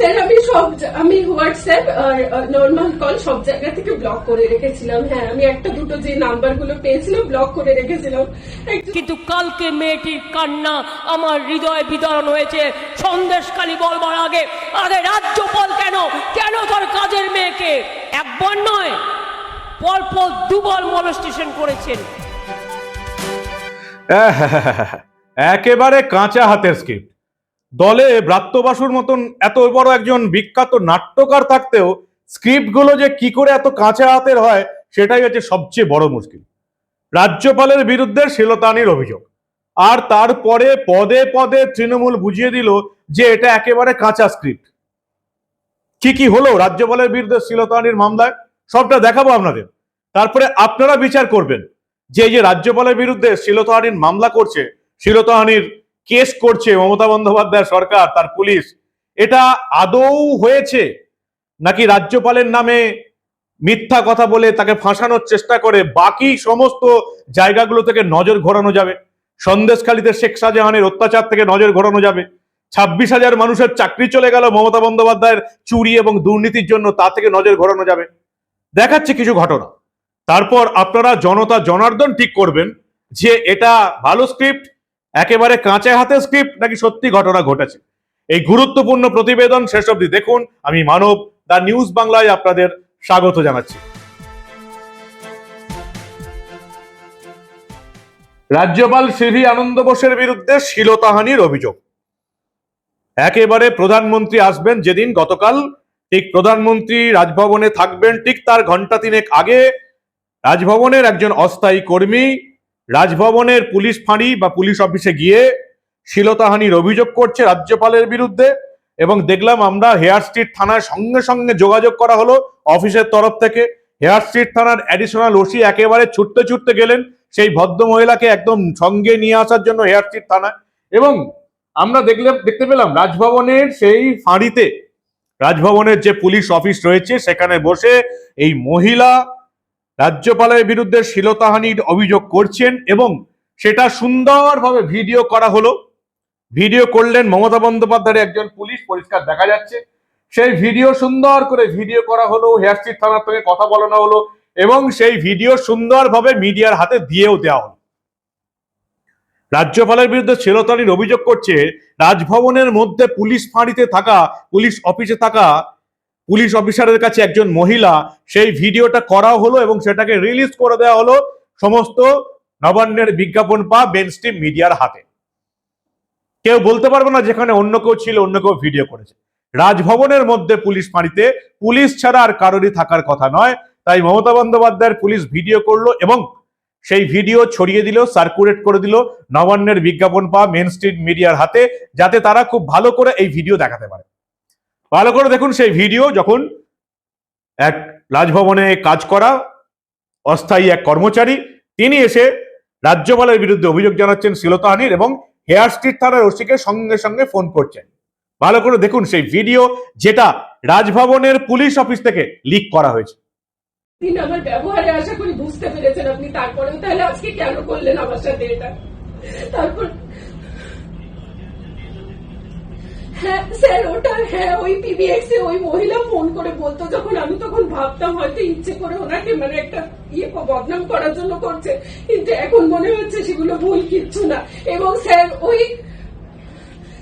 Sir আমি সব আমি হোয়াটসঅ্যাপ আর নর্মাল কল সব জায়গা থেকে ব্লক করে রেখেছিলাম। হ্যাঁ আমি একটা দুটো যে নাম্বারগুলো পেয়েছিলাম ব্লক করে রেখেছিলাম। কিন্তু কালকে মেয়েটির কান্না আমার হৃদয়ে বিতরণ হয়েছে। সন্দেশকালী বলবার আগে আগে রাজ্যপাল কেন? কেন তার কাজের মেয়েকে? একবার নয় পরপর দুবার মলস্টেশন করেছেন। একেবারে কাঁচা হাতের স্ক্রিপ্ট দলে ব্রাত্য বাসুর মতন এত বড় একজন বিখ্যাত নাট্যকার থাকতেও স্ক্রিপ্টগুলো যে কি করে এত কাঁচা হাতের হয়, সেটাই হচ্ছে সবচেয়ে বড় মুশকিল। রাজ্যপালের বিরুদ্ধে শিলতানির অভিযোগ। আর তারপরে পদে পদে তৃণমূল বুঝিয়ে দিল যে এটা একেবারে কাঁচা স্ক্রিপ্ট। কি কি হলো রাজ্যপালের বিরুদ্ধে শিলতানির মামলায়? সবটা দেখাবো আপনাদের। তারপরে আপনারা বিচার করবেন। যে যে রাজ্যপালের বিরুদ্ধে শিলতাহানির মামলা করছে শিলতাহানির কেস করছে মমতা বন্দ্যোপাধ্যায় সরকার, তার পুলিশ। এটা আদৌ হয়েছে? নাকি রাজ্যপালের নামে মিথ্যা কথা বলে তাকে ফাঁসানোর চেষ্টা করে বাকি সমস্ত জায়গাগুলো থেকে নজর ঘোরানো যাবে? সন্দেশখালীতে শেখ শাহজাহানের অত্যাচার থেকে নজর ঘোরানো যাবে? ছাব্বিশ হাজার মানুষের চাকরি চলে গেল মমতা বন্দ্যোপাধ্যায়ের চুরি এবং দুর্নীতির জন্য, তা থেকে নজর ঘোরানো যাবে। দেখাচ্ছে কিছু ঘটনা। তারপর আপনারা জনতা জনার্দন ঠিক করবেন যে এটা ভালো স্ক্রিপ্ট একেবারে কাঁচা হাতে স্ক্রিপ্ট নাকি সত্যি ঘটনা ঘটেছে? এই গুরুত্বপূর্ণ প্রতিবেদন শেষ অবধি দেখুন। আমি মানব, দা নিউজ বাংলায় আপনাদের স্বাগত জানাচ্ছি। রাজ্যপাল সিভি আনন্দ বোসের বিরুদ্ধে শিলতাহানির অভিযোগ। একেবারে প্রধানমন্ত্রী আসবেন যেদিন গতকাল, ঠিক প্রধানমন্ত্রী রাজভবনে থাকবেন ঠিক তার ঘণ্টা তিনেক আগে। রাজভবনের একজন অস্থায়ী কর্মী রাজভবনের পুলিশ ফাঁড়ি বা পুলিশ অফিসে গিয়ে শিলতাহানির অভিযোগ করছে রাজ্যপালের বিরুদ্ধে এবং দেখলাম আমরা হেয়ার স্ট্রিট থানার সঙ্গে সঙ্গে যোগাযোগ করা হলো অফিসের তরফ থেকে। হেয়ার স্ট্রিট থানার অ্যাডিশনাল ওসি একেবারে ছুটতে ছুটতে গেলেন সেই ভদ্র মহিলাকে একদম সঙ্গে নিয়ে আসার জন্য হেয়ার স্ট্রিট থানায়। এবং আমরা দেখলে দেখতে পেলাম রাজভবনের সেই ফাঁড়িতে, রাজভবনের যে পুলিশ অফিস রয়েছে সেখানে বসে এই মহিলা রাজ্যপালের বিরুদ্ধে শিলতাহানির অভিযোগ করছেন এবং সেটা সুন্দরভাবে ভিডিও করা হলো। ভিডিও করলেন মমতা বন্দ্যোপাধ্যায়ের একজন পুলিশ, পরিষ্কার দেখা যাচ্ছে। সেই ভিডিও সুন্দর করে ভিডিও করা হলো হেয়ারস্ট্রিট থানার থেকে কথা বলানো হলো এবং সেই ভিডিও সুন্দরভাবে মিডিয়ার হাতে দিয়েও দেওয়া হলো। রাজ্যপালের বিরুদ্ধে শিলতানির অভিযোগ করছে, রাজভবনের মধ্যে পুলিশ ফাঁড়িতে থাকা, পুলিশ অফিসে থাকা পুলিশ অফিসারের কাছে একজন মহিলা সেই ভিডিওটা করা হলো এবং সেটাকে রিলিজ করে দেওয়া হলো সমস্ত নবান্নের বিজ্ঞাপন পা বেনস্ট্রিম মিডিয়ার হাতে। কেউ বলতে পারবে না যেখানে অন্য কেউ ছিল, অন্য কেউ ভিডিও করেছে। রাজভবনের মধ্যে পুলিশ ফাঁড়িতে, পুলিশ ছাড়া আর কারোরই থাকার কথা নয়। তাই মমতা বন্দ্যোপাধ্যায়ের পুলিশ ভিডিও করল এবং সেই ভিডিও ছড়িয়ে দিল সার্কুলেট করে দিল নবান্নের বিজ্ঞাপন পা মেন স্ট্রিট মিডিয়ার হাতে, যাতে তারা খুব ভালো করে এই ভিডিও দেখাতে পারে। ভালো করে দেখুন সেই ভিডিও যখন এক রাজভবনে কাজ করা অস্থায়ী এক কর্মচারী, তিনি এসে রাজ্যপালের বিরুদ্ধে অভিযোগ জানাচ্ছেন শিলতাহানির এবং হেয়ার স্ট্রিট থানার ওসিকে সঙ্গে সঙ্গে ফোন করছেন। ভালো করে দেখুন সেই ভিডিও যেটা রাজভবনের পুলিশ অফিস থেকে লিক করা হয়েছে। আমার ব্যবহারে আশা করি বুঝতে পেরেছেন আপনি তারপরেও তাহলে আজকে কেন করলেন আমার সাথে এটা? তারপর হ্যাঁ স্যার, ওটা হ্যাঁ ওই পিবিএক্স এ ওই মহিলা ফোন করে বলতো, যখন আমি তখন ভাবতাম হয়তো ইচ্ছে করে ওনাকে মানে একটা ইয়ে বদনাম করার জন্য করছে। কিন্তু এখন মনে হচ্ছে সেগুলো ভুল কিচ্ছু না। এবং স্যার, ওই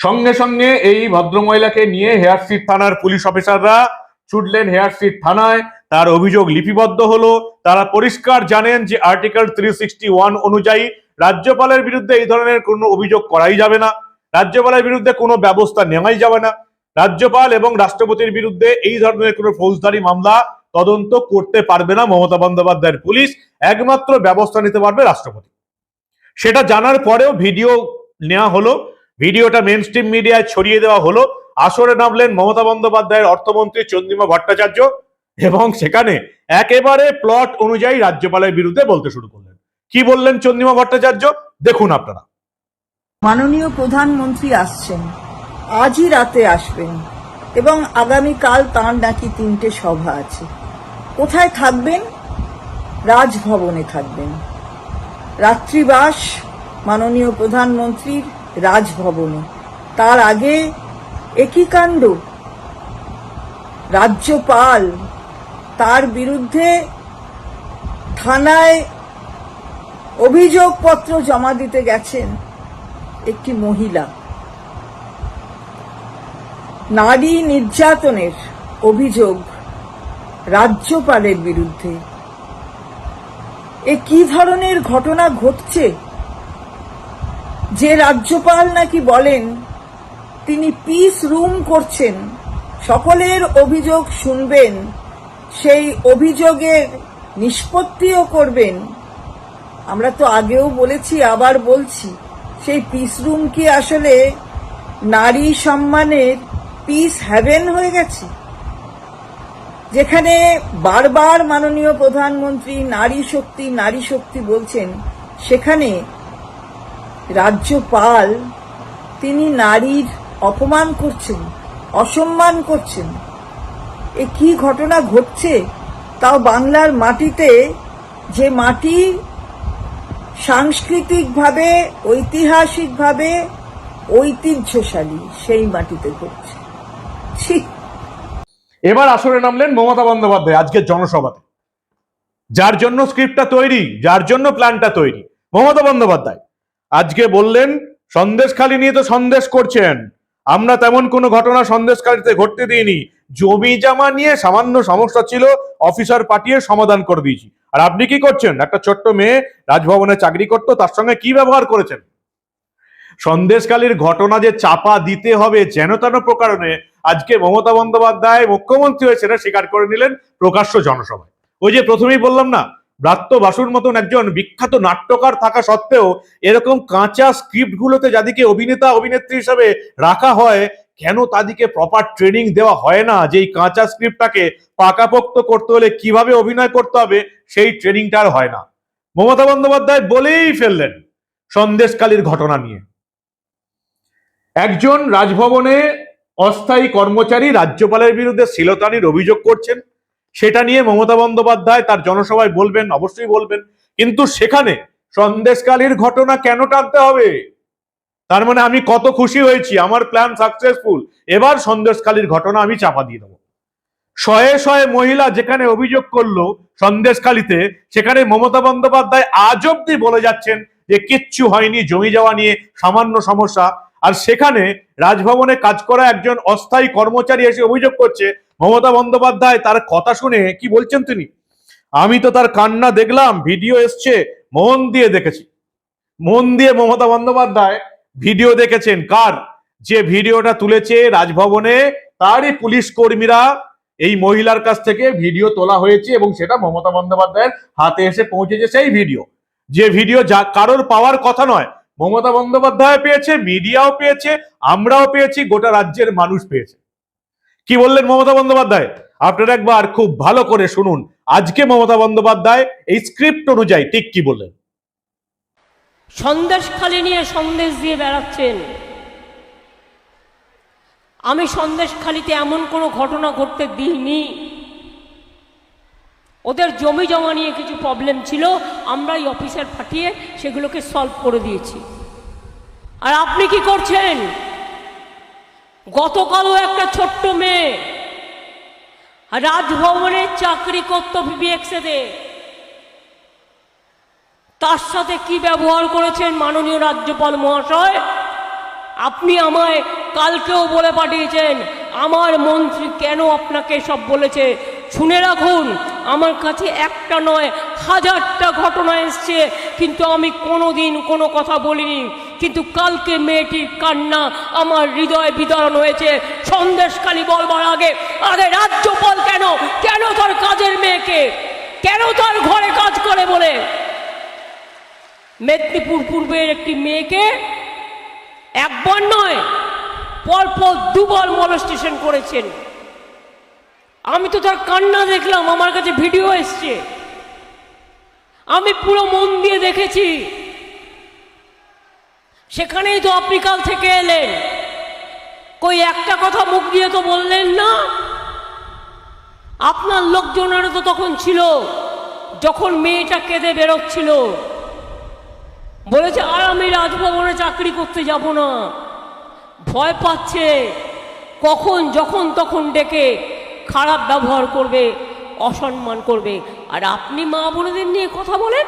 সঙ্গে সঙ্গে এই ভদ্রমহিলাকে নিয়ে হেয়ার স্ট্রিট থানার পুলিশ অফিসাররা ছুটলেন হেয়ার স্ট্রিট থানায়। তার অভিযোগ লিপিবদ্ধ হলো। তারা পরিষ্কার জানেন যে আর্টিকেল থ্রি সিক্সটি ওয়ান অনুযায়ী রাজ্যপালের বিরুদ্ধে এই ধরনের কোনো অভিযোগ করাই যাবে না। রাজ্যপালের বিরুদ্ধে কোনো ব্যবস্থা নেওয়াই যাবে না। রাজ্যপাল এবং রাষ্ট্রপতির বিরুদ্ধে এই ধরনের কোনো ফৌজদারি মামলা তদন্ত করতে পারবে না মমতা বন্দ্যোপাধ্যায়ের পুলিশ। একমাত্র ব্যবস্থা নিতে পারবে রাষ্ট্রপতি। সেটা জানার পরেও ভিডিও নেওয়া হলো। ভিডিওটা মেন স্ট্রিম মিডিয়ায় ছড়িয়ে দেওয়া হলো। আসরে নামলেন মমতা বন্দ্যোপাধ্যায়ের অর্থমন্ত্রী চন্দ্রিমা ভট্টাচার্য এবং সেখানে একেবারে প্লট অনুযায়ী রাজ্যপালের বিরুদ্ধে বলতে শুরু করলেন। কি বললেন চন্দ্রিমা ভট্টাচার্য? দেখুন আপনারা। মাননীয় প্রধানমন্ত্রী আসছেন। আজই রাতে আসবেন এবং আগামীকাল তাঁর নাকি তিনটে সভা আছে। কোথায় থাকবেন? রাজভবনে থাকবেন। রাত্রিবাস মাননীয় প্রধানমন্ত্রীর রাজভবনে। তার আগে একই কাণ্ড। রাজ্যপাল তার বিরুদ্ধে থানায় অভিযোগপত্র জমা দিতে গেছেন একটি মহিলা। নারী নির্যাতনের অভিযোগ রাজ্যপালের বিরুদ্ধে। এ কি ধরনের ঘটনা ঘটছে? যে রাজ্যপাল নাকি বলেন, তিনি পিস রুম করছেন, সকলের অভিযোগ শুনবেন, সেই অভিযোগের নিষ্পত্তিও করবেন। আমরা তো আগেও বলেছি, আবার বলছি, সেই পিস রুম কি আসলে নারী সম্মানের পিস হ্যাভেন হয়ে গেছে? যেখানে বারবার মাননীয় প্রধানমন্ত্রী নারী শক্তি নারী শক্তি বলছেন, সেখানে রাজ্যপাল, তিনি নারীর অপমান করছেন, অসম্মান করছেন। এ কি ঘটনা ঘটছে? তাও বাংলার মাটিতে যে মাটি সাংস্কৃতিকভাবে, ঐতিহাসিকভাবে ঐতিহ্যশালী, সেই মাটিতে ঘটছে। এবার আসরে নামলেন মমতা বন্দ্যোপাধ্যায় আজকের জনসভাতে। যার জন্য স্ক্রিপ্টটা তৈরি, যার জন্য প্ল্যানটা তৈরি, মমতা বন্দ্যোপাধ্যায়। আজকে বললেন, সন্দেশখালি নিয়ে তো সন্দেশ করছেন। আমরা তেমন কোনো ঘটনা সন্দেশখালিতে ঘটতে দিইনি। জমি জমা নিয়ে সামান্য সমস্যা ছিল, অফিসার পাঠিয়ে সমাধান করে দিয়েছি। আর আপনি কি করছেন? একটা ছোট্ট মেয়ে রাজভবনে চাকরি করতো, তার সঙ্গে কি ব্যবহার করেছেন? সন্দেশকালীর ঘটনা যে চাপা দিতে হবে যেন তেন প্রকারণে আজকে মমতা বন্দ্যোপাধ্যায় মুখ্যমন্ত্রী হয়েছে সেটা স্বীকার করে নিলেন প্রকাশ্য জনসভায়। ওই যে প্রথমেই বললাম না ব্রাত্য বাসুর মতন একজন বিখ্যাত নাট্যকার থাকা সত্ত্বেও এরকম কাঁচা স্ক্রিপ্ট গুলোতে যাদেরকে অভিনেতা, অভিনেত্রী হিসাবে রাখা হয়, কেন তাদেরকে প্রপার ট্রেনিং দেওয়া হয় না? যে এই কাঁচা স্ক্রিপ্টটাকে পাকাপোক্ত করতে হলে কীভাবে অভিনয় করতে হবে, সেই ট্রেনিংটা আর হয় না। মমতা বন্দ্যোপাধ্যায় বলেই ফেললেন সন্দেশকালীর ঘটনা নিয়ে। একজন রাজভবনে অস্থায়ী কর্মচারী রাজ্যপালের বিরুদ্ধে শিলতানির অভিযোগ করছেন। সেটা নিয়ে মমতা বন্দ্যোপাধ্যায় তার জনসভায় বলবেন, অবশ্যই বলবেন। কিন্তু সেখানে সন্দেশকালীর ঘটনা কেন টানতে হবে? তার মানে আমি কত খুশি হয়েছি, আমার প্ল্যান সাকসেসফুল এবার সন্দেশকালীর ঘটনা আমি চাপা দিয়ে দেবো। শয়ে শয়ে মহিলা যেখানে অভিযোগ করল সন্দেশখালিতে সেখানে মমতা বন্দ্যোপাধ্যায় আজ অব্দি বলে যাচ্ছেন যে কিচ্ছু হয়নি, জমি যাওয়া নিয়ে সামান্য সমস্যা। আর সেখানে রাজভবনে কাজ করা একজন অস্থায়ী কর্মচারী এসে অভিযোগ করছে মমতা বন্দ্যোপাধ্যায় তার কথা শুনে কি বলছেন তিনি? আমি তো তার কান্না দেখলাম, ভিডিও এসছে, মন দিয়ে দেখেছি। মন দিয়ে মমতা বন্দ্যোপাধ্যায় ভিডিও দেখেছেন। কার? যে ভিডিওটা তুলেছে রাজভবনে, তারই পুলিশ কর্মীরা এই মহিলার কাছ থেকে ভিডিও তোলা হয়েছে এবং সেটা মমতা বন্দ্যোপাধ্যায়ের হাতে এসে পৌঁছেছে সেই ভিডিও। যে ভিডিও যা, কারোর পাওয়ার কথা নয়, মমতা বন্দ্যোপাধ্যায় পেয়েছে, মিডিয়াও পেয়েছে, আমরাও পেয়েছি, গোটা রাজ্যের মানুষ পেয়েছে। কি বললেন মমতা বন্দ্যোপাধ্যায়? আপনারা একবার খুব ভালো করে শুনুন। আজকে মমতা বন্দ্যোপাধ্যায় এই স্ক্রিপ্ট অনুযায়ী ঠিক কি বললেন? সন্দেশ খালি নিয়ে সন্দেশ দিয়ে বেড়াচ্ছেন। আমি সন্দেশ খালিতে এমন কোনো ঘটনা ঘটতে দিইনি। ওদের জমি জমা নিয়ে কিছু প্রবলেম ছিল আমরা এই অফিসার পাঠিয়ে সেগুলোকে সলভ করে দিয়েছি। আর আপনি কি করছেন? গতকালও একটা ছোট্ট মেয়ে রাজভবনে চাকরি করত বিবিএক্সেতে তার সাথে কি ব্যবহার করেছেন মাননীয় রাজ্যপাল মহাশয়? আপনি আমায় কালকেও বলে পাঠিয়েছেন, আমার মন্ত্রী কেন আপনাকে সব বলেছে? শুনে রাখুন, আমার কাছে একটা নয়, হাজারটা ঘটনা এসছে, কিন্তু আমি কোনো দিন কোনো কথা বলিনি। কিন্তু কালকে মেয়েটির কান্না আমার হৃদয় বিতরণ হয়েছে। সন্দেশখালী বলবার আগে আগে রাজ্যপাল কেন? কেন তার কাজের মেয়েকে? কেন তার ঘরে কাজ করে বলে? মেদিনীপুর পূর্বের একটি মেয়েকে একবার নয়, পরপর দুবার মলস্টেশন করেছেন। আমি তো তার কান্না দেখলাম, আমার কাছে ভিডিও এসছে। আমি পুরো মন দিয়ে দেখেছি। সেখানেই তো আপনি কাল থেকে এলেন। কই একটা কথা মুখ দিয়ে তো বললেন না? আপনার লোকজনেরও তো তখন ছিল, যখন মেয়েটা কেঁদে বেরোচ্ছিল। বলেছে, আর আমি রাজভবনে চাকরি করতে যাব না। ভয় পাচ্ছে, কখন, যখন, তখন ডেকে খারাপ ব্যবহার করবে, অসম্মান করবে। আর আপনি মা বোনেদের নিয়ে কথা বলেন?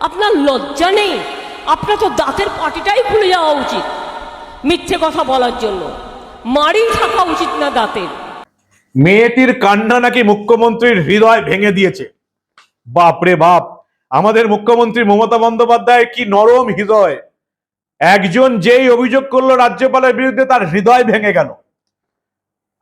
আপনার লজ্জা নেই? আপনার তো দাঁতের পাটিটাই খুলে যাওয়া উচিত। মিথ্যে কথা বলার জন্য। মারি থাকা উচিত না দাঁতের। মেয়েটির কান্না নাকি মুখ্যমন্ত্রীর হৃদয় ভেঙে দিয়েছে? বাপরে বাপ, আমাদের মুখ্যমন্ত্রী মমতা বন্দ্যোপাধ্যায় কি নরম হৃদয়? একজন যেই অভিযোগ করল রাজ্যপালের বিরুদ্ধে তার হৃদয় ভেঙে গেল।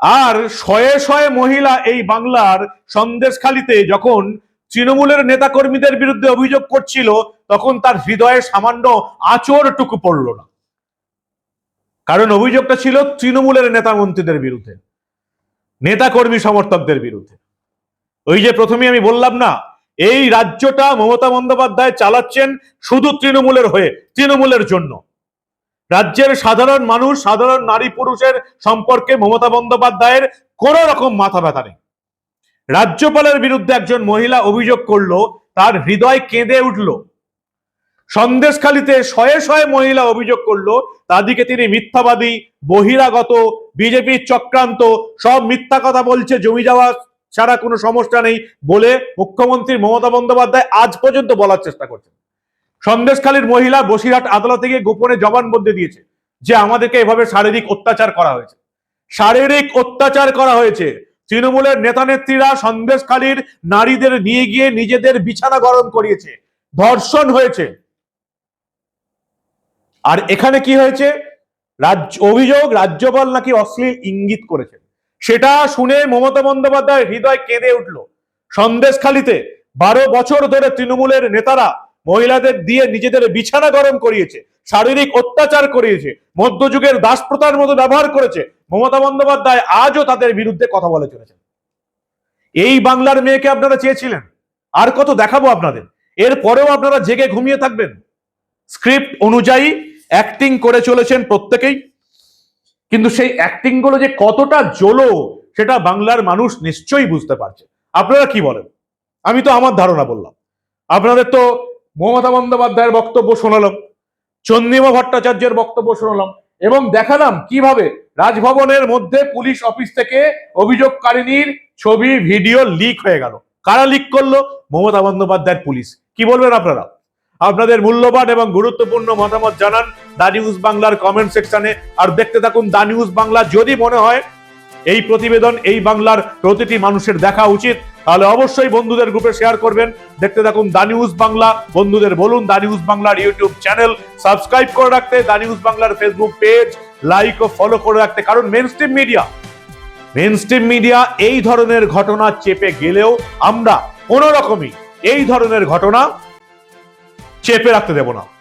আর শয়ে শয়ে মহিলা এই বাংলার সন্দেশখালিতে যখন তৃণমূলের নেতাকর্মীদের বিরুদ্ধে অভিযোগ করছিল তখন তার হৃদয়ে সামান্য আচরটুকু পড়ল না। কারণ অভিযোগটা ছিল তৃণমূলের নেতা মন্ত্রীদের বিরুদ্ধে, নেতাকর্মী সমর্থকদের বিরুদ্ধে। ওই যে প্রথমে আমি বললাম না, এই রাজ্যটা মমতা বন্দ্যোপাধ্যায় চালাচ্ছেন শুধু তৃণমূলের হয়ে, তৃণমূলের জন্য। রাজ্যের সাধারণ মানুষ, সাধারণ নারী পুরুষের সম্পর্কে মমতা বন্দ্যোপাধ্যায়ের কোন রকম মাথা ব্যথা নেই। রাজ্যপালের বিরুদ্ধে একজন মহিলা অভিযোগ করল, তার হৃদয় কেঁদে উঠল। সন্দেশখালিতে শয়ে শয়ে মহিলা অভিযোগ করল তাদিকে তিনি মিথ্যাবাদী, বহিরাগত বিজেপির চক্রান্ত, সব মিথ্যা কথা বলছে, জমি যাওয়া ছাড়া কোনো সমস্যা নেই বলে মুখ্যমন্ত্রী মমতা বন্দ্যোপাধ্যায় আজ পর্যন্ত বলার চেষ্টা করছেন। সন্দেশখালীর মহিলা বসিরহাট আদালতে গিয়ে গোপনে জবানবন্দি দিয়েছে যে আমাদেরকে এভাবে শারীরিক অত্যাচার করা হয়েছে। শারীরিক অত্যাচার করা হয়েছে। তৃণমূলের নেতা নেত্রীরা সন্দেশখালীর নারীদের নিয়ে গিয়ে নিজেদের বিছানা গরম করিয়েছে। ধর্ষণ হয়েছে। আর এখানে কি হয়েছে? রাজ্য, অভিযোগ রাজ্যপাল নাকি অশ্লীল ইঙ্গিত করেছে সেটা শুনে মমতা বন্দ্যোপাধ্যায় হৃদয় কেঁদে উঠল। সন্দেশখালিতে বারো বছর ধরে তৃণমূলের নেতারা মহিলাদের দিয়ে নিজেদের বিছানা গরম করিয়েছে, শারীরিক অত্যাচার করিয়েছে, মধ্যযুগের দাসপ্রথার মতো ব্যবহার করেছে। মমতা বন্দ্যোপাধ্যায় আজও তাদের বিরুদ্ধে কথা বলে চলেছেন। এই বাংলার মেয়েকে আপনারা চেয়েছিলেন? আর কত দেখাবো আপনাদের? এর পরেও আপনারা জেগে ঘুমিয়ে থাকবেন। স্ক্রিপ্ট অনুযায়ী অ্যাক্টিং করে চলেছেন প্রত্যেকেই। কিন্তু সেই অ্যাক্টিংগুলো যে কতটা জলো, সেটা বাংলার মানুষ নিশ্চয়ই বুঝতে পারছে। আপনারা কি বলেন? আমি তো আমার ধারণা বললাম। আপনাদের তো মমতা বন্দ্যোপাধ্যায়ের বক্তব্য শোনালাম, চন্দ্রিমা ভট্টাচার্যের বক্তব্য শোনালাম, এবং দেখালাম কীভাবে রাজভবনের মধ্যে পুলিশ অফিস থেকে অভিযোগকারিনীর ছবি ভিডিও লিক হয়ে গেল। কারা লিক করল? মমতা বন্দ্যোপাধ্যায়ের পুলিশ। কি বলবেন আপনারা? আপনাদের মূল্যবান এবং গুরুত্বপূর্ণ মতামত জানান দা নিউজ বাংলার কমেন্ট সেকশনে। আর দেখতে থাকুন দা নিউজ বাংলা যদি মনে হয় এই প্রতিবেদন, এই বাংলার প্রতিটি মানুষের দেখা উচিত, তাহলে অবশ্যই বন্ধুদের গ্রুপে শেয়ার করবেন। দেখতে থাকুন দা নিউজ বাংলা, বন্ধুদের বলুন দা নিউজ বাংলার ইউটিউব চ্যানেল। সাবস্ক্রাইব করে রাখতে দা নিউজ বাংলার ফেসবুক পেজ, লাইক ও ফলো করে রাখতে, কারণ মেন মিডিয়া মেন মিডিয়া এই ধরনের ঘটনা চেপে গেলেও আমরা কোনো রকমই এই ধরনের ঘটনা চেপে রাখতে দেব না।